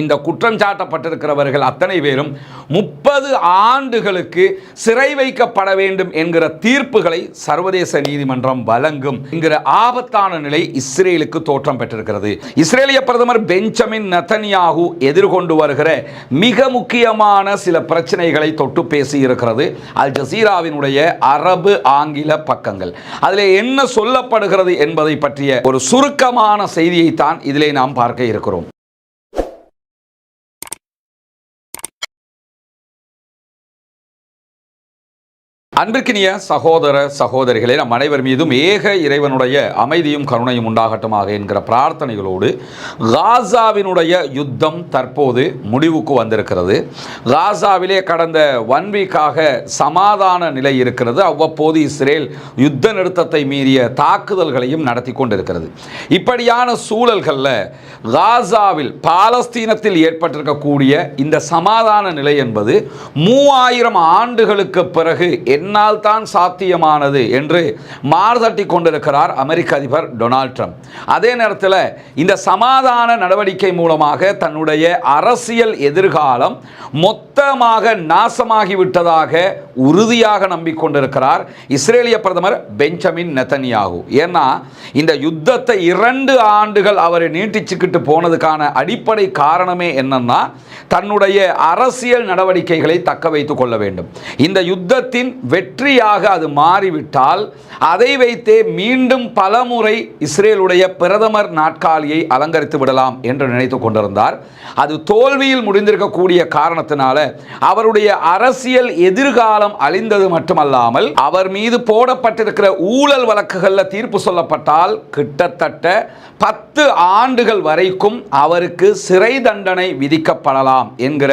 இந்த குற்றம் சாட்டப்பட்டிருக்கிறவர்கள் அத்தனை பேரும் முப்பது ஆண்டுகளுக்கு சிறை வைக்கப்பட வேண்டும் என்கிற தீர்ப்புகளை சர்வதேச நீதிமன்றம் வழங்கும் என்கிற ஆபத்தான நிலை இஸ்ரேலுக்கு தோற்றம் பெற்றிருக்கிறது. இஸ்ரேலிய பிரதமர் பெஞ்சமின் நத்தனியாகு எதிர்கொண்டு வருகிற மிக முக்கியமான சில பிரச்சனைகளை தொட்டு பேசி இருக்கிறது. அல் ஜசீராவினுடைய அரபு ஆங்கில பக்கங்கள். அதில் என்ன சொல்லப்படுகிறது என்பதை பற்றிய ஒரு சுருக்கமான செய்தியைத்தான் இதிலே நாம் பார்க்க இருக்கிறோம். அன்பிற்கினிய சகோதர சகோதரிகளே நம் அனைவர் மீதும் ஏக இறைவனுடைய அமைதியும் கருணையும் உண்டாகட்டுமாக என்கிற பிரார்த்தனைகளோடு காசாவினுடைய யுத்தம் தற்போது முடிவுக்கு வந்திருக்கிறது. காசாவிலே கடந்த ஒன் வீக்காக சமாதான நிலை இருக்கிறது. அவ்வப்போது இஸ்ரேல் யுத்த நிறுத்தத்தை மீறிய தாக்குதல்களையும் நடத்தி கொண்டிருக்கிறது. இப்படியான சூழல்களில் காசாவில் பாலஸ்தீனத்தில் ஏற்பட்டிருக்கக்கூடிய இந்த சமாதான நிலை என்பது மூவாயிரம் ஆண்டுகளுக்கு பிறகு என்னால் தான் சாத்தியமானது என்று மார்தட்டி கொண்டிருக்கிறார் அமெரிக்க அதிபர் டொனால்ட் ட்ரம்ப். அதே நேரத்தில் இந்த சமாதான நடவடிக்கை மூலமாக தன்னுடைய அரசியல் எதிர்காலம் மொத்தமாக நாசமாகிவிட்டதாக உறுதியாக நம்பிக்கொண்டிருக்கிறார் இஸ்ரேலிய பிரதமர் பெஞ்சமின் நெத்தனியாகு. ஏன்னா இந்த யுத்தத்தை இரண்டு ஆண்டுகள் அவர் நீட்டிச்சுக்கிட்டு போனதுக்கான அடிப்படை காரணமே என்னன்னா தன்னுடைய அரசியல் நடவடிக்கைகளை தக்க வைத்துக் கொள்ள வேண்டும். இந்த யுத்தத்தின் வெற்றியாக அது மாறிவிட்டால் அதை வைத்தே மீண்டும் பலமுறை இஸ்ரேலுடைய பிரதமர் நாட்காலியை அலங்கரித்து விடலாம் என்று நினைத்து கொண்டிருந்தார். அது தோல்வியில் முடிந்திருக்கக்கூடிய காரணத்தினால அவருடைய அரசியல் எதிர்கால எதிர்காலம் அழிந்தது மட்டுமல்லாமல் அவர் மீது போடப்பட்டிருக்கிற ஊழல் வழக்குகளில் தீர்ப்பு சொல்லப்பட்டால் கிட்டத்தட்ட பத்து ஆண்டுகள் வரைக்கும் அவருக்கு சிறை தண்டனை விதிக்கப்படலாம் என்கிற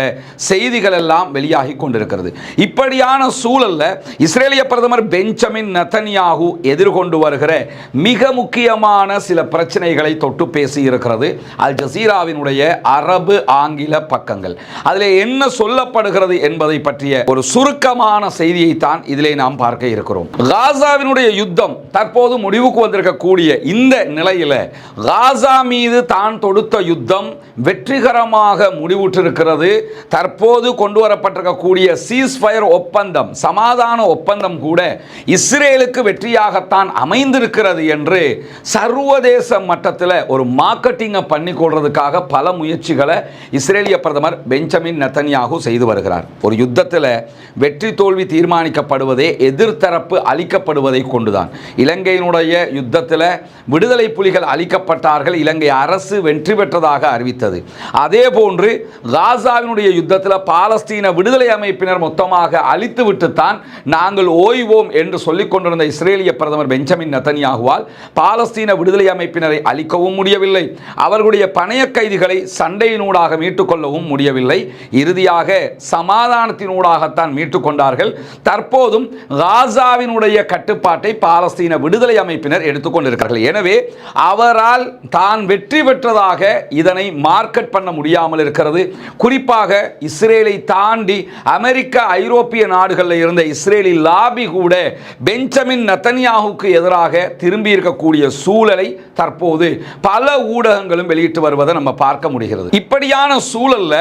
செய்திகள் எல்லாம் வெளியாகி கொண்டிருக்கிறது. இப்படியான சூழலில் இஸ்ரேலிய பிரதமர் பெஞ்சமின் நத்தன்யாகு எதிர்கொண்டு வருகிற மிக முக்கியமான சில பிரச்சனைகளை தொட்டு பேசி இருக்கிறது அல் ஜசீராவினுடைய அரபு ஆங்கில பக்கங்கள். அதில் என்ன சொல்லப்படுகிறது என்பதை பற்றிய ஒரு சுருக்கமான முக்கியமான செய்தியைத்தான் இதிலே நாம் பார்க்க இருக்கிறோம். காசாவினுடைய யுத்தம் தற்போது முடிவுக்கு வந்திருக்கக்கூடிய இந்த நிலையில் காசா மீது தான் தொடுத்த யுத்தம் வெற்றிகரமாக முடிவுற்றிருக்கிறது. தற்போது கொண்டு வரப்பட்டிருக்கக்கூடிய சீஸ்ஃபயர் ஒப்பந்தம் சமாதான ஒப்பந்தம் கூட இஸ்ரேலுக்கு வெற்றியாகத்தான் அமைந்திருக்கிறது என்று சர்வதேச மட்டத்தில் ஒரு மார்க்கெட்டிங்கை பண்ணி கொள்றதுக்காக பல முயற்சிகளை இஸ்ரேலிய பிரதமர் பெஞ்சமின் நத்தன்யாகு செய்து வருகிறார். ஒரு யுத்தத்தில் வெற்றி தோல் தோல்வி தீர்மானிக்கப்படுவதே எதிர்த்தரப்பு அளிக்கப்படுவதை கொண்டுதான். இலங்கையினுடைய யுத்தத்தில் விடுதலை புலிகள் அளிக்கப்பட்டார்கள் இலங்கை அரசு வெற்றி பெற்றதாக அறிவித்தது. அதே போன்று காசாவினுடைய யுத்தத்தில் பாலஸ்தீன விடுதலை அமைப்பினர் மொத்தமாக அழித்து விட்டுத்தான் நாங்கள் ஓய்வோம் என்று சொல்லிக் கொண்டிருந்த இஸ்ரேலிய பிரதமர் பெஞ்சமின் நத்தனியாகுவால் பாலஸ்தீன விடுதலை அமைப்பினரை அழிக்கவும் முடியவில்லை. அவர்களுடைய பணைய கைதிகளை சண்டையினூடாக மீட்டுக்கொள்ளவும் முடியவில்லை. இறுதியாக சமாதானத்தினூடாகத்தான் மீட்டுக்கொண்டார்கள் கொண்டார்கள் தற்போதும் காசாவினுடைய கட்டுப்பாட்டை பாலஸ்தீன விடுதலை அமைப்பினர் எடுத்துக்கொண்டிருக்கிறார்கள் எனவே அவரால் தான் வெற்றி பெற்றதாக இதனை மார்க்கெட் பண்ண முடியாமல் இருக்கிறது. குறிப்பாக இஸ்ரேலை தாண்டி அமெரிக்க ஐரோப்பிய நாடுகளில் இருந்த இஸ்ரேலி லாபி கூட பெஞ்சமின் நத்தன்யாவுக்கு எதிராக திரும்பி இருக்கக்கூடிய சூழலை தற்போது பல ஊடகங்களும் வெளியிட்டு வருவதை நம்ம பார்க்க முடிகிறது. இப்படியான சூழல்ல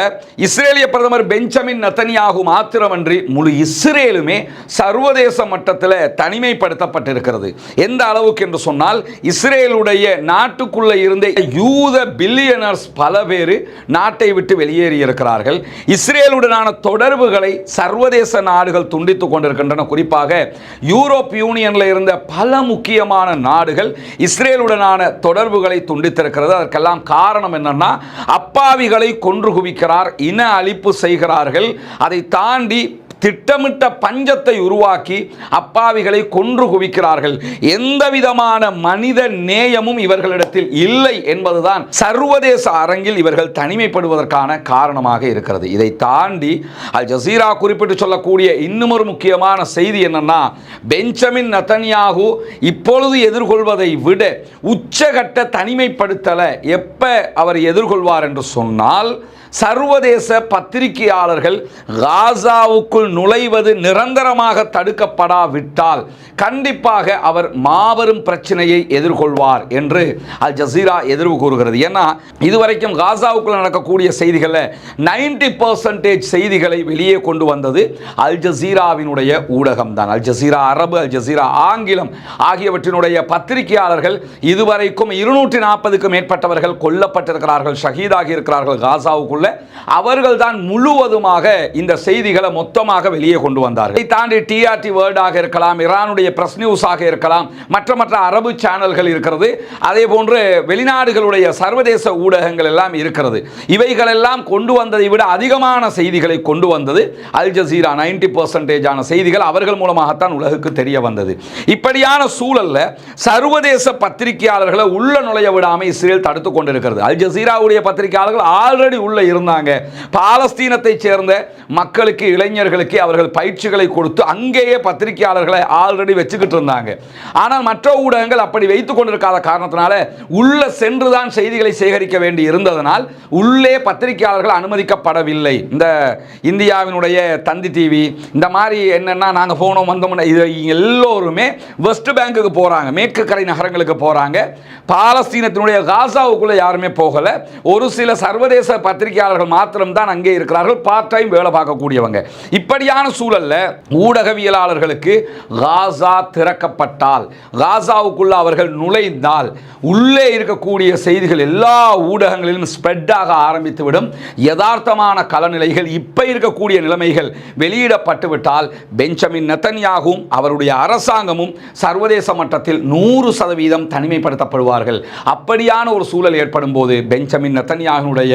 இஸ்ரேலிய பிரதமர் பெஞ்சமின் நத்தன்யாகு மாத்திரமன்றி முழு இஸ்ரேலுமே சர்வதேச மட்டத்தில் தனிமைப்படுத்தப்பட்டிருக்கிறது. எந்த அளவுக்கு என்று சொன்னால் இஸ்ரேலுடைய நாட்டுக்குள்ளே இருந்த யூத பில்லியனர்ஸ் பல பேர் நாட்டை விட்டு வெளியேறி இருக்கிறார்கள் இஸ்ரேலுடனான தொடர்புகளை சர்வதேச நாடுகள் துண்டித்துக் கொண்டிருக்கின்றன. குறிப்பாக யூரோப் யூனியனில் இருந்த பல முக்கியமான நாடுகள் இஸ்ரேலுடனான தொடர்புகளை துண்டித்திருக்கிறது. அதற்கெல்லாம் காரணம் என்னன்னா அப்பாவிகளை கொன்று குவிக்கிறார் இன அழிப்பு செய்கிறார்கள். அதை தாண்டி திட்டமிட்ட பஞ்சத்தை உருவாக்கி அப்பாவிகளை கொன்று குவிக்கிறார்கள். எந்த விதமான மனித நேயமும் இவர்களிடத்தில் இல்லை என்பதுதான் சர்வதேச அரங்கில் இவர்கள் தனிமைப்படுவதற்கான காரணமாக இருக்கிறது. இதை தாண்டி அல் ஜசீரா குறிப்பிட்டு சொல்லக்கூடிய இன்னும் ஒரு முக்கியமான செய்தி என்னன்னா பெஞ்சமின் நத்தன்யாகு இப்பொழுது எதிர்கொள்வதை விட உச்சகட்ட தனிமைப்படுத்தலை எப்ப அவர் எதிர்கொள்வார் என்று சொன்னால் சர்வதேச பத்திரிகையாளர்கள் காசாவுக்குள் நுழைவது நிரந்தரமாக தடுக்கப்படாவிட்டால் கண்டிப்பாக அவர் மாபெரும் பிரச்சனையை எதிர்கொள்வார் என்று அல் ஜசீரா எதிர்வு கூறுகிறது. ஏன்னா இதுவரைக்கும் காசாவுக்குள்ள நடக்கக்கூடிய செய்திகளை நைன்டி பர்சன்டேஜ் செய்திகளை வெளியே கொண்டு வந்தது அல் ஜசீராவினுடைய ஊடகம் தான் அல் ஜசீரா அரபு அல் ஜசீரா ஆங்கிலம் ஆகியவற்றினுடைய பத்திரிகையாளர்கள் இதுவரைக்கும் இருநூற்றி நாற்பதுக்கும் மேற்பட்டவர்கள் கொல்லப்பட்டிருக்கிறார்கள் ஷஹீதாகி இருக்கிறார்கள் காசாவுக்குள்ள. அவர்கள் தான் முழுவதுமாக இந்த செய்திகளை மொத்தமாக வெளியே கொண்டு வந்தார்கள். இதை தாண்டி டிஆர்டி வேர்டாக இருக்கலாம் ஈரானுடைய பிரஸ் நியூஸாக இருக்கலாம் மற்ற மற்ற அரபு சேனல்கள் இருக்கிறது. அதே போன்று வெளிநாடுகளுடைய சர்வதேச ஊடகங்கள் எல்லாம் இருக்கிறது. இவைகளெல்லாம் கொண்டு வந்ததை விட அதிகமான செய்திகளை கொண்டு வந்தது அல் ஜசீரா நைன்டி பர்சன்டேஜான செய்திகள் அவர்கள் மூலமாகத்தான் உலகுக்கு தெரிய வந்தது. இப்படியான சூழல்ல சர்வதேச பத்திரிகையாளர்களை உள்ள நுழைய விடாமல் இஸ்ரேல் தடுத்து கொண்டிருக்கிறது. அல் ஜசீராவுடைய பத்திரிகையாளர்கள் ஆல்ரெடி உள்ள இருந்தாங்க. பாலஸ்தீனத்தை சேர்ந்த மக்களுக்கு இளைஞர்களுக்கு அவர்கள் பயிற்சிகளை கொடுத்து அங்கேயே பத்திரிகையாளர்களை ஆல்ரெடி வச்சுக்கிட்டு இருந்தாங்க. ஆனால் மற்ற ஊடகங்கள் அப்படி வைத்துக் கொண்டிருக்காத காரணத்தினால உள்ள சென்றுதான் செய்திகளை சேகரிக்க வேண்டி இருந்ததனால் உள்ளே பத்திரிகையாளர்கள் அனுமதிக்கப்படவில்லை. இந்த இந்தியாவினுடைய தந்தி டிவி இந்த மாதிரி என்னென்னா நாங்கள் போனோம் வந்தோம்னா இது எல்லோருமே வெஸ்ட் பேங்குக்கு போகிறாங்க மேற்கு கரை நகரங்களுக்கு போகிறாங்க பாலஸ்தீனத்தினுடைய காசாவுக்குள்ளே யாருமே போகலை. ஒரு சில சர்வதேச பத்திரிகையாளர்கள் மாத்திரம்தான் அங்கே இருக்கிறார்கள். பார்ட் டைம் வேலை பார்க்கக்கூடியவங்க. இப்படியான சூழல்ல ஊடகவியலாளர்களுக்கு காசா திறக்கப்பட்டால் காசாவுக்குள்ள அவர்கள் நுழைந்தால் உள்ளே இருக்கக்கூடிய செய்திகள் எல்லா ஊடகங்களிலும் ஸ்ப்ரெட்டாக ஆரம்பித்துவிடும். யதார்த்தமான கலநிலைகள் இப்போ இருக்கக்கூடிய நிலைமைகள் வெளியிடப்பட்டுவிட்டால் பெஞ்சமின் நெத்தன்யாகவும் அவருடைய அரசாங்கமும் சர்வதேச மட்டத்தில் நூறு சதவீதம் தனிமைப்படுத்தப்படுவார்கள். அப்படியான ஒரு சூழல் ஏற்படும் போது பெஞ்சமின் நெத்தன்யாகனுடைய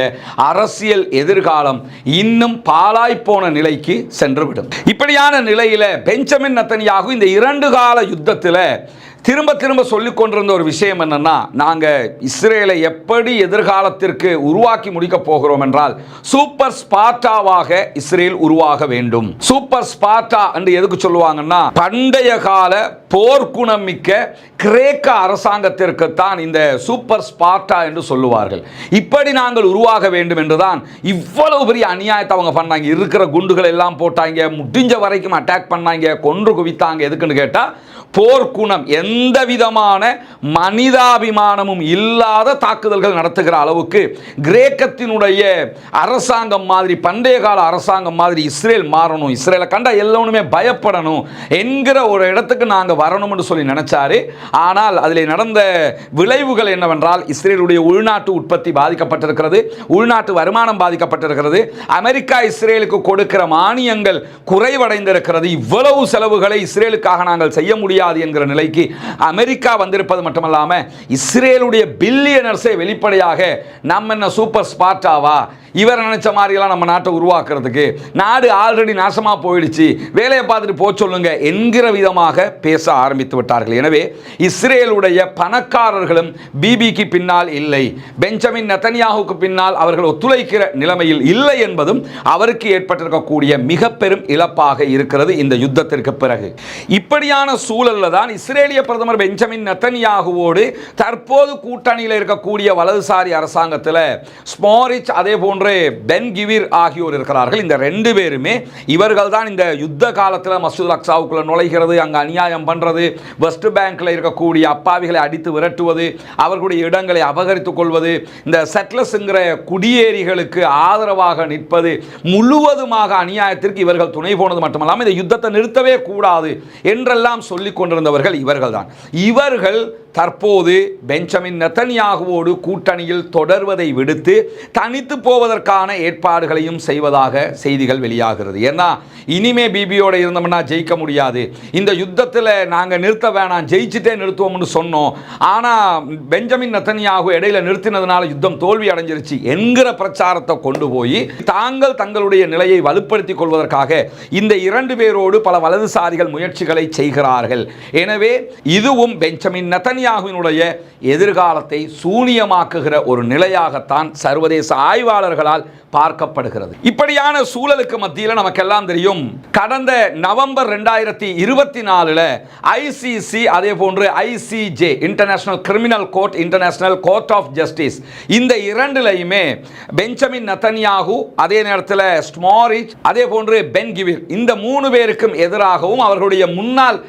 அரசியல் எதிர்காலம் இன்னும் பாலாய்ப்போன நிலைக்கு சென்றுவிடும். இப்படியான நிலையில் பெஞ்சமின் நத்தனியாகும் இந்த இரண்டு கால யுத்தத்தில் திரும்ப திரும்ப சொல்லிக் கொண்டிருந்த ஒரு விஷயம் என்னன்னா நாங்கள் இஸ்ரேலை எப்படி எதிர்காலத்திற்கு உருவாக்கி முடிக்க போகிறோம் என்றால் சூப்பர் ஸ்பார்ட்டாவாக இஸ்ரேல் உருவாக வேண்டும். சூப்பர் ஸ்பார்ட்டா என்று எதுக்கு சொல்லுவாங்கன்னா பண்டைய கால போர்க்குணம் மிக்க கிரேக்க அரசாங்கத்திற்கு தான் இந்த சூப்பர் ஸ்பார்ட்டா என்று சொல்லுவார்கள். இப்படி நாங்கள் உருவாக வேண்டும் என்றுதான் இவ்வளவு பெரிய அநியாயத்தை அவங்க பண்ணாங்க. இருக்கிற குண்டுகள் எல்லாம் போட்டாங்க முடிஞ்ச வரைக்கும் அட்டாக் பண்ணாங்க கொன்று குவித்தாங்க எதுக்குன்னு கேட்டால் போர்க்குணம் எந்த விதமான மனிதாபிமானமும் இல்லாத தாக்குதல்கள் நடத்துகிற அளவுக்கு கிரேக்கத்தினுடைய அரசாங்கம் மாதிரி பண்டைய கால அரசாங்கம் மாதிரி இஸ்ரேல் மாறணும். இஸ்ரேலை கண்டா எல்லோருமே பயப்படணும் என்கிற ஒரு இடத்துக்கு நாங்கள் வரணும்னு சொல்லி நினச்சாரு. ஆனால் அதில் நடந்த விளைவுகள் என்னவென்றால் இஸ்ரேலுடைய உள்நாட்டு உற்பத்தி பாதிக்கப்பட்டிருக்கிறது உள்நாட்டு வருமானம் பாதிக்கப்பட்டிருக்கிறது அமெரிக்கா இஸ்ரேலுக்கு கொடுக்கிற மானியங்கள் குறைவடைந்திருக்கிறது. இவ்வளவு செலவுகளை இஸ்ரேலுக்காக நாங்கள் செய்ய முடியாது. முடியாது என்கிற நிலைக்கு அமெரிக்கா வந்திருப்பது மட்டுமல்லாமல் இஸ்ரேலுடைய பில்லியனர்ஸை வெளிப்படையாக நம்ம என்ன சூப்பர் ஸ்பாட்டாவா இவர் நினைச்ச மாதிரியெல்லாம் நம்ம நாட்டை உருவாக்குறதுக்கு நாடு ஆல்ரெடி நாசமாக போயிடுச்சு. வேலையை பார்த்துட்டு போக சொல்லுங்க என்கிற விதமாக பேச ஆரம்பித்து விட்டார்கள். எனவே இஸ்ரேலுடைய பணக்காரர்களும் பிபிக்கு பின்னால் இல்லை. பெஞ்சமின் நெத்தனியாகுக்கு பின்னால் அவர்கள் ஒத்துழைக்கிற நிலைமையில் இல்லை என்பதும் அவருக்கு ஏற்பட்டிருக்கக்கூடிய மிக பெரும் இழப்பாக இருக்கிறது இந்த யுத்தத்திற்கு பிறகு. இப்படியான சூழல் சூழலில் தான் இஸ்ரேலிய பிரதமர் பெஞ்சமின் நெத்தன்யாகுவோடு தற்போது கூட்டணியில் இருக்கக்கூடிய வலதுசாரி அரசாங்கத்தில் ஸ்மோரிச் அதே போன்று பென் கிவிர் ஆகியோர் இருக்கிறார்கள். இந்த ரெண்டு பேருமே இவர்கள் தான் இந்த யுத்த காலத்தில் மசூத் அக்சாவுக்குள்ள நுழைகிறது அங்கே அநியாயம் பண்ணுறது வெஸ்ட் பேங்கில் இருக்கக்கூடிய அப்பாவிகளை அடித்து விரட்டுவது அவர்களுடைய இடங்களை அபகரித்துக் கொள்வது இந்த செட்லஸ்ங்கிற குடியேறிகளுக்கு ஆதரவாக நிற்பது முழுவதுமாக அநியாயத்திற்கு இவர்கள் துணை போனது மட்டுமல்லாமல் இந்த யுத்தத்தை நிறுத்தவே கூடாது என்றெல்லாம் சொல்லிக் கொண்டிருந்தவர்கள் இவர்கள் தான் இவர்கள் தற்போது பெஞ்சமின் நெத்தன்யாகுவோடு கூட்டணியில் தொடர்வதை விடுத்து தனித்து போவதற்கான ஏற்பாடுகளையும் செய்வதாக செய்திகள் வெளியாகிறது. ஏன்னா இனிமே பிபியோட இருந்தோம்னா ஜெயிக்க முடியாது. இந்த யுத்தத்தில் நாங்கள் நிறுத்த வேணாம் ஜெயிச்சுட்டே நிறுத்துவோம்னு சொன்னோம். ஆனால் பெஞ்சமின் நெத்தன்யாகு இடையில நிறுத்தினதுனால யுத்தம் தோல்வி அடைஞ்சிருச்சு என்கிற பிரச்சாரத்தை கொண்டு போய் தாங்கள் தங்களுடைய நிலையை வலுப்படுத்திக் கொள்வதற்காக இந்த இரண்டு பேரோடு பல வலதுசாரிகள் முயற்சிகளை செய்கிறார்கள். எனவே இதுவும் பெஞ்சமின் நெத்தன்யா நெத்தன்யாகுவினுடைய எதிர்காலத்தை சூனியமாக்குகிற ஒரு நிலையாகத்தான் சர்வதேச ஆய்வாளர்களால் பார்க்கப்படுகிறது. இப்படியான சூழலுக்கு மத்தியில் நமக்கெல்லாம் தெரியும். கடந்த நவம்பர் ரெண்டாயிரத்தி இருபத்தி நாலில் ஐசிசி அதே போன்று ICJ international criminal court international court of justice இந்த இரண்டுலையுமே பெஞ்சமின் நத்தன்யாகு அதே நேரத்தில் ஸ்மாரிச் அதே போன்று பென்கிவிர் இந்த மூணு பேருக்கும் எதிராகவும் அவர்களுடைய முன்னாள்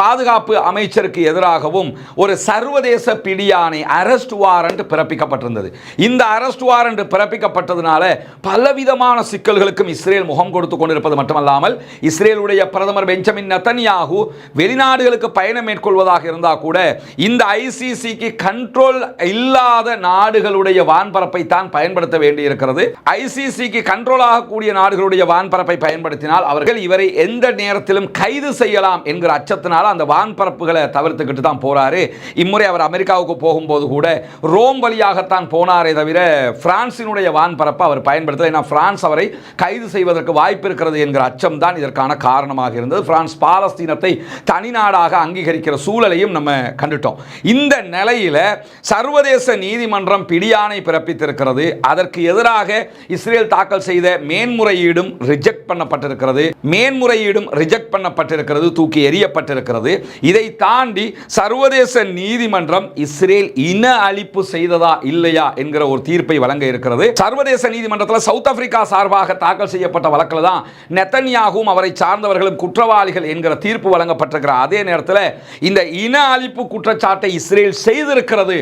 பாதுகாப்பு அமைச்சருக்கு எதிராகவும் ஒரு சர்வதேச பிடியாணை அரெஸ்ட் வாரண்ட் பிறப்பிக்கப்பட்டிருந்தது. இந்த அரெஸ்ட் வாரண்ட் பிறப்பிக்கப்பட்டதுனால பலவிதமான சிக்கல்களுக்கும் இஸ்ரேல் முகம் கொடுத்து கொண்டிருப்பது மட்டுமல்லாமல் இஸ்ரேலுடைய பிரதமர் பெஞ்சமின் நத்தன்யாகு வெளிநாடுகளுக்கு பயணம் மேற்கொள்வதாக இருந்தால் கூட இந்த ஐசிசிக்கு கண்ட்ரோல் இல்லாத நாடுகளுடைய வான்பரப்பை தான் பயன்படுத்த வேண்டியிருக்கிறது. ஐசிசிக்கு கண்ட்ரோல் ஆகக்கூடிய நாடுகளுடைய வான்பரப்பை பயன்படுத்தினால் அவர்கள் இவரை எந்த நேரத்திலும் கைது செய்யலாம் என்கிற அச்சத்தினால் அந்த வான்பரப்புகளை தவிர்த்துக்கிட்டு தான் போறாரு. இம்முறை அவர் அமெரிக்காவுக்கு போகும்போது கூட ரோம் வழியாகத்தான் போனாரே தவிர பிரான்சினுடைய வான்பரப்பை அவர் பயன்படுத்தல. ஏன்னா பிரான்ஸ் அவரை கைது செய்வதற்கு வாய்ப்பு இருக்கிறது என்கிற அச்சம் தான் இதற்கான காரணமாக இருந்தது. பிரான்ஸ் பாலஸ்தீனத்தை தனிநாடாக அங்கீகரிக்கிற சூழலையும் நம்ம கண்டுட்டோம். இந்த நிலையில் சர்வதேச நீதிமன்றம் பிடியானை பிறப்பித்திருக்கிறது. அதற்கு எதிராக இஸ்ரேல் தாக்கல் செய்த மேன்முறையீடும் ரிஜெக்ட் பண்ணப்பட்டிருக்கிறது. மேன்முறையீடும் ரிஜெக்ட் பண்ணப்பட்டிருக்கிறது தூக்கி எறியப்பட்டிருக்கிறது. இதை தாண்டி சர்வதேச நீதிமன்றம் இஸ்ரேல் இன அழிப்பு செய்ததா இல்லையா என்கிற ஒரு தீர்ப்பை வழங்க இருக்கிறது. சர்வதேச நீதிமன்றத்தில் சவுத் ஆப்பிரிக்கா சார்பாக தாக்கல் செய்யப்பட்ட வழக்கில் தான் நெத்தன்யாகவும் அவரை சார்ந்தவர்களும் குற்றவாளிகள் என்கிற தீர்ப்பு வழங்கப்பட்டிருக்கிற அதே நேரத்தில் இந்த இன அழிப்பு குற்றச்சாட்டை இஸ்ரேல் செய்திருக்கிறது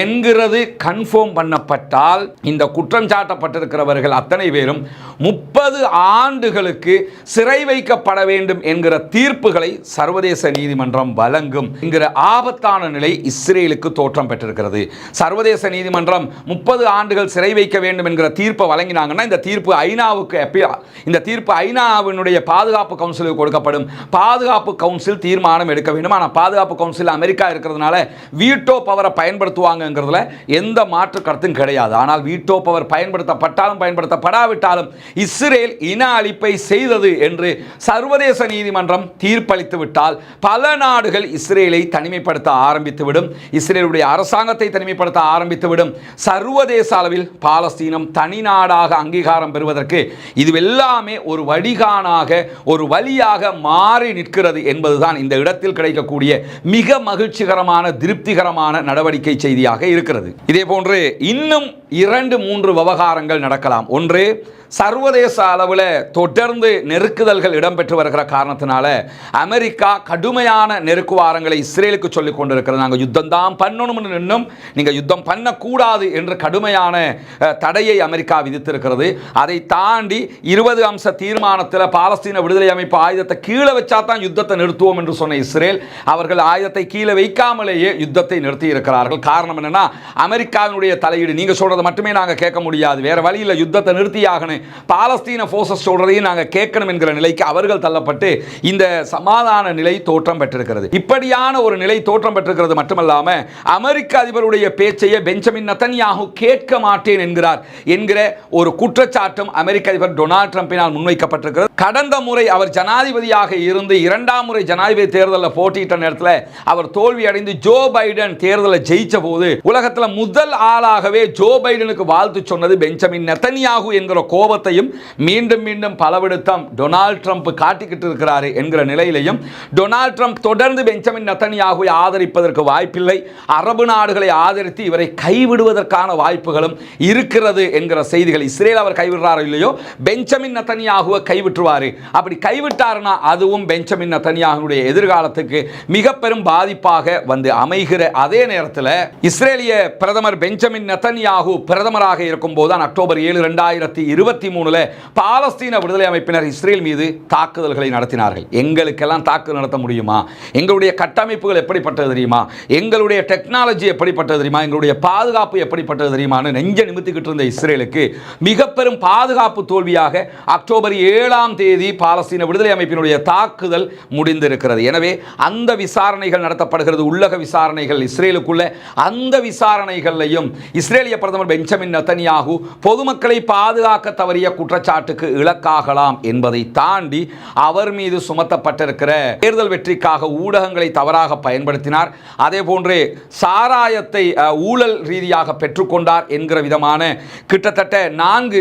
என்கிறது கன்ஃபார்ம் பண்ணப்பட்டால் இந்த குற்றம் சாட்டப்பட்டிருக்கிறவர்கள் அத்தனை பேரும் முப்பது ஆண்டுகளுக்கு சிறை வைக்கப்பட வேண்டும் என்கிற தீர்ப்புகளை சர்வதேச நீதிமன்றம் வழங்கும் என்கிற ஆபத்தான நிலை இஸ்ரேலுக்கு தோற்றம் பெற்றிருக்கிறது. சர்வதேச நீதிமன்றம் முப்பது ஆண்டுகள் சிறை வைக்க வேண்டும் என்கிற தீர்ப்பை வழங்கினாங்கன்னா இந்த தீர்ப்பு ஐநாவுக்கு எப்பயா இந்த தீர்ப்பு ஐநாவினுடைய பாதுகாப்பு கவுன்சிலுக்கு கொடுக்கப்படும். பாதுகாப்பு கவுன்சில் தீர்மானம் எடுக்க வேண்டும். ஆனால் பாதுகாப்பு கவுன்சில் அமெரிக்கா இருக்கிறதுனால வீட்டோ பவரை பயன்படுத்துவாங்கங்கிறதுல எந்த மாற்று கருத்தும் கிடையாது. ஆனால் வீட்டோ பவர் பயன்படுத்தப்பட்டாலும் பயன்படுத்தப்படாவிட்டாலும் இஸ்ரேல் இன அழிப்பை செய்தது என்று சர்வதேச நீதிமன்றம் தீர்ப்பளித்து விட்டால் பல நாடுகள் இஸ்ரேலை தனிமைப்படுத்த ஆரம்பித்துவிடும். இஸ்ரேலுடைய அரசாங்கத்தை தனிமைப்படுத்த ஆரம்பித்துவிடும். சர்வதேச அளவில் பாலஸ்தீனம் தனி நாடாக அங்கீகாரம் பெறுவதற்கு இதுவெல்லாமே ஒரு வடிகானாக ஒரு வழியாக மாறி நிற்கிறது என்பதுதான் இந்த இடத்தில் கிடைக்கக்கூடிய மிக மகிழ்ச்சிகரமான திருப்திகரமான நடவடிக்கை செய்தியாக இருக்கிறது. இதே போன்று இன்னும் இரண்டு மூன்று விவகாரங்கள் நடக்கலாம். ஒன்று சர்வதேச அளவில் தொடர்ந்து நெருக்குதல்கள் இடம்பெற்று வருகிற காரணத்தினால அமெரிக்கா கடுமையான நெருக்குவாரங்களை இஸ்ரேலுக்கு சொல்லிக் கொண்டிருக்கிறது. நாங்கள் யுத்தம் தான் பண்ணணும்னு நின்னும் நீங்கள் யுத்தம் பண்ணக்கூடாது என்று கடுமையான தடையை அமெரிக்கா விதித்திருக்கிறது. அதை தாண்டி இருபது அம்ச தீர்மானத்தில் பாலஸ்தீன விடுதலை அமைப்பு ஆயுதத்தை கீழே வச்சா தான் யுத்தத்தை நிறுத்துவோம் என்று சொன்ன இஸ்ரேல் அவர்கள் ஆயுதத்தை கீழே வைக்காமலேயே யுத்தத்தை நிறுத்தி இருக்கிறார்கள் காரணம் என்னன்னா அமெரிக்காவினுடைய தலையீடு நீங்கள் சொல்றதை மட்டுமே நாங்கள் கேட்க முடியாது. வேற வழியில் யுத்தத்தை நிறுத்தியாகணும். பாலஸ்தீன ஃபோர்ஸஸ் சொல்றதையும் நாங்க கேட்கணும் என்கிற நிலைக்கு அவர்கள் தள்ளப்பட்டு இந்த சமாதான நிலை தோற்றம் பெற்றிருக்கிறது. இப்படியான ஒரு நிலை தோற்றம் பெற்றிருக்கிறது மட்டுமல்லாம அமெரிக்க அதிபருடைய பேச்சையே பெஞ்சமின் நத்தன்யாகு கேட்க மாட்டேன் என்கிறார் என்கிற ஒரு குற்றச்சாட்டும் அமெரிக்க அதிபர் டொனால்ட் ட்ரம்பினால் முன்வைக்கப்பட்டிருக்கிறது. கடந்த முறை அவர் ஜனாதிபதியாக இருந்து இரண்டாம் முறை ஜனாதிபதி தேர்தலில் போட்டியிட்ட நேரத்தில் அவர் தோல்வி அடைந்து ஜோ பைடன் தேர்தலை ஜெயிச்ச போது உலகத்தில் முதல் ஆளாகவே ஜோ பைடனுக்கு வாழ்த்து சொன்னது பெஞ்சமின் நெத்தன்யாகு என்கிற கோபத்தையும் மீண்டும் மீண்டும் பலவிடுத்தம் டொனால்ட் ட்ரம்ப் காட்டிக்கிட்டு இருக்கிறாரு என்கிற நிலையிலையும் டொனால்ட் ட்ரம்ப் தொடர்ந்து பெஞ்சமின் நத்தனியாகுவை ஆதரிப்பதற்கு வாய்ப்பில்லை. அரபு நாடுகளை ஆதரித்து இவரை கைவிடுவதற்கான வாய்ப்புகளும் இருக்கிறது என்கிற செய்திகள் இஸ்ரேல் அவர் கைவிடுறாரோ இல்லையோ பெஞ்சமின் நத்தனியாகுவை கைவிட்டுருவார். அப்படி கைவிட்டாருன்னா அதுவும் பெஞ்சமின் நத்தனியாகுடைய எதிர்காலத்துக்கு மிக பெரும் பாதிப்பாக வந்து அமைகிற அதே நேரத்தில் இஸ்ரேலிய பிரதமர் பெஞ்சமின் நத்தன்யாகு பிரதமராக இருக்கும் போதுதான் அக்டோபர் ஏழு ரெண்டாயிரத்தி இருபத்தி மூணுல பாலஸ்தீன விடுதலை அமைப்பினர் இஸ்ரேல் மீது தாக்குதல்களை நடத்தினார்கள். எங்களுக்கெல்லாம் தாக்குதல் நடத்த முடியுமா? எங்களுடைய கட்டமைப்புகள் எப்படிப்பட்டது தெரியுமா? எங்களுடைய டெக்னாலஜி எப்படிப்பட்டது தெரியுமா? எங்களுடைய பாதுகாப்பு எப்படிப்பட்டது தெரியுமான்னு நெஞ்ச நிமித்திக்கிட்டு இருந்த இஸ்ரேலுக்கு மிக பெரும் பாதுகாப்பு தோல்வியாக அக்டோபர் ஏழாம் தேதி பாலஸ்தீன விடுதலை அமைப்பினுடைய தாக்குதல் முடிந்திருக்கிறது. எனவே அந்த விசாரணைகள் நடத்தப்படுகிறது. உள்ளக விசாரணைகள் இஸ்ரேலுக்குள்ள. அந்த விசாரணைகளையும் இஸ்ரேலிய பிரதமர் பெஞ்சமின் நத்தனியாகு பொதுமக்களை பாதுகாக்க தவறிய குற்றச்சாட்டுக்கு இலக்காகலாம் என்பதை தாண்டி அவர் மீது சுமத்தப்பட்டிருக்கிற தேர்தல் வெற்றிக்காக ஊடகங்களை தவறாக பயன்படுத்தினார். அதே போன்று சாராயத்தை ஊழல் ரீதியாக பெற்றுக்கொண்டார் என்கிற விதமான கிட்டத்தட்ட நான்கு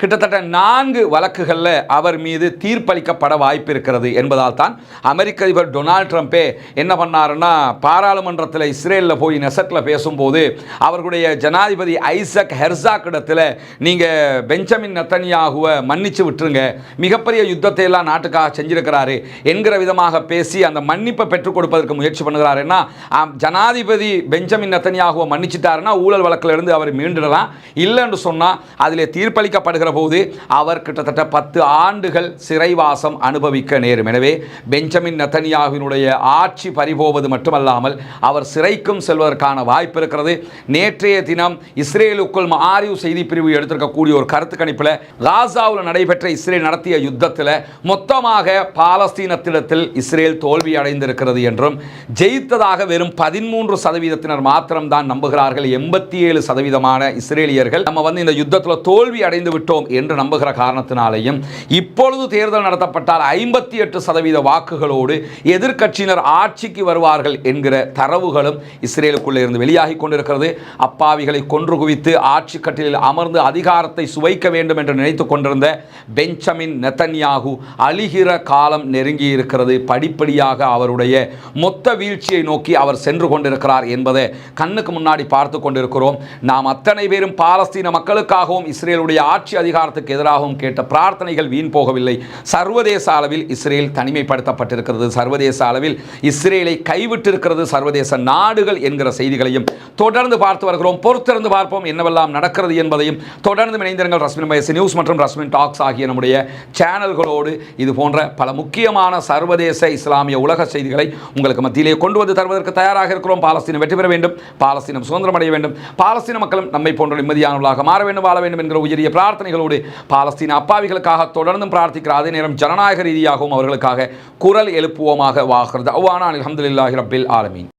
கிட்டத்தட்ட நான்கு வழக்குகளில் அவர் மீது தீர்ப்பளிக்கப்பட வாய்ப்பு இருக்கிறது என்பதால் தான் அமெரிக்க அதிபர் டொனால்ட் ட்ரம்ப்பே என்ன பண்ணாருன்னா பாராளுமன்றத்தில் இஸ்ரேலில் போய் நெசட்டில் பேசும்போது அவர்களுடைய ஜனாதிபதி ஐசக் ஹெர்சாக் இடத்துல நீங்கள் பெஞ்சமின் பெஞ்சமின் நத்தனியாகுவை மன்னிச்சு விட்டுருங்க. மிகப்பெரிய யுத்தத்தை எல்லாம் நாட்டுக்காக செஞ்சிருக்கிறாரு என்கிற விதமாக பேசி அந்த மன்னிப்பை பெற்றுக் கொடுப்பதற்கு முயற்சி பண்ணுகிறாருன்னா ஜனாதிபதி பெஞ்சமின் நத்தனியாகுவை மன்னிச்சிட்டாருன்னா ஊழல் வழக்கிலிருந்து அவர் மீண்டுடலாம். இல்லைன்னு சொன்னால் அதிலே தீர்ப்பளிக்கப்படுகிற போது அவர் கிட்டத்தட்ட பத்து ஆண்டுகள் சிறைவாசம் அனுபவிக்க நேரும். எனவே பெஞ்சமின் நத்தனியாகுவினுடைய ஆட்சி பறிபோவது மட்டுமல்லாமல் அவர் சிறைக்கும் செல்வதற்கான வாய்ப்பு இருக்கிறது. நேற்றைய தினம் இஸ்ரேலுக்குள் ஆரிவ் செய்தி பிரிவு எடுத்திருக்கக்கூடிய ஒரு கருத்து கணிப்பில் காசாவில் நடைபெற்ற இஸ்ரேல் நடத்திய யுத்தத்தில் மொத்தமாக பாலஸ்தீனத்திடத்தில் இஸ்ரேல் தோல்வி அடைந்திருக்கிறது என்றும் ஜெயித்ததாக வெறும் பதிமூன்று சதவீதத்தினர் மாத்திரம்தான் நம்புகிறார்கள். எண்பத்தி ஏழு சதவீதமான இஸ்ரேலியர்கள் நம்ம வந்து இந்த யுத்தத்தில் தோல்வி அடைந்து விட்டோம் என்று நம்புகிற காரணத்தினாலேயும் இப்பொழுது தேர்தல் நடத்தப்பட்டால் ஐம்பத்தி எட்டு சதவீத வாக்குகளோடு எதிர்க்கட்சியினர் ஆட்சிக்கு வருவார்கள் என்கிற தரவுகளும் இஸ்ரேலுக்குள்ளே இருந்து வெளியாகி கொண்டிருக்கிறது. அப்பாவிகளை கொன்று குவித்து ஆட்சி கட்டிலில் அமர்ந்து அதிகாரத்தை சுவைக்க வேண்டும் என்று நினைத்துக் கொண்டிருந்த பெஞ்சமின் நெத்தன்யாகு அழிகிற காலம் நெருங்கி இருக்கிறது. படிப்படியாக அவருடைய மொத்த வீழ்ச்சியை நோக்கி அவர் சென்று கொண்டிருக்கிறார் என்பதை கண்ணுக்கு முன்னாடி பார்த்து கொண்டிருக்கிறோம். நாம் அத்தனை பேரும் பாலஸ்தீன மக்களுக்காகவும் இஸ்ரேலுடைய ஆட்சி அதிகாரத்துக்கு எதிராகவும் கேட்ட பிரார்த்தனைகள் வீண் போகவில்லை. சர்வதேச அளவில் இஸ்ரேல் தனிமைப்படுத்தப்பட்டிருக்கிறது. சர்வதேச அளவில் இஸ்ரேலை கைவிட்டிருக்கிறது சர்வதேச நாடுகள் என்கிற செய்திகளையும் தொடர்ந்து பார்த்து வருகிறோம். பொறுத்திருந்து பார்ப்போம் என்னவெல்லாம் நடக்கிறது என்பதையும். தொடர்ந்து இணைந்திருங்கள் ரஸ்மின் பயசி நியூஸ் மற்றும் ரஸ்மின் டாக்ஸ் ஆகிய நம்முடைய சேனல்களோடு இது போன்ற பல முக்கியமான சர்வதேச இஸ்லாமிய உலக செய்திகளை உங்களுக்கு மத்தியிலே கொண்டு வந்து தருவதற்கு தயாராக இருக்கிறோம். பாலஸ்தீனம் வெற்றி பெற வேண்டும். பாலஸ்தீனம் சுதந்திரம் அடைய வேண்டும். பாலஸ்தீன மக்களும் நம்மை போன்ற நிம்மதியானவர்களாக மாற வேண்டும் வாழ வேண்டும் என்கிற உயரிய பிரார்த்தனைகளோடு பாலஸ்தீன அப்பாவிகளுக்காக தொடர்ந்தும் பிரார்த்திக்கிற அதே நேரம் ஜனநாயக ரீதியாகவும் அவர்களுக்காக குரல் எழுப்புவோமாக வாகிறது அவ்வானா அலமதுல்லாஹி ரபில் ஆலமீன்.